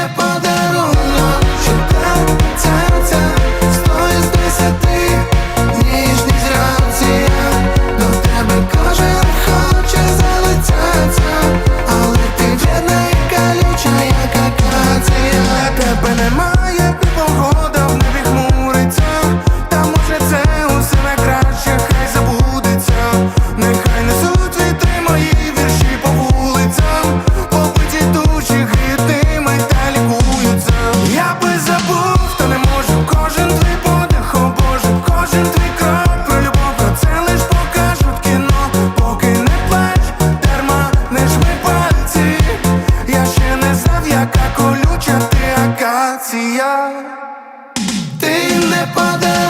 не подарує. mother.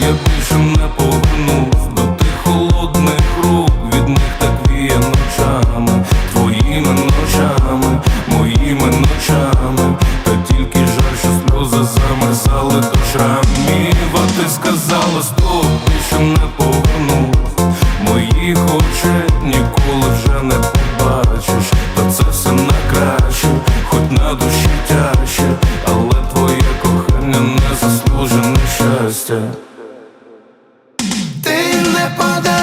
я більше не повернусь до тих холодних рук, від них так віє ночами, твоїми ночами, моїми ночами, та тільки жаль, що сльози замерзали до шрамів. А ти сказала, стоп, більше не повернусь. Моїх очей ніколи вже не побачиш, та це все на краще, хоч на душі тяжче, але твоє кохання не заслужене щастя. puede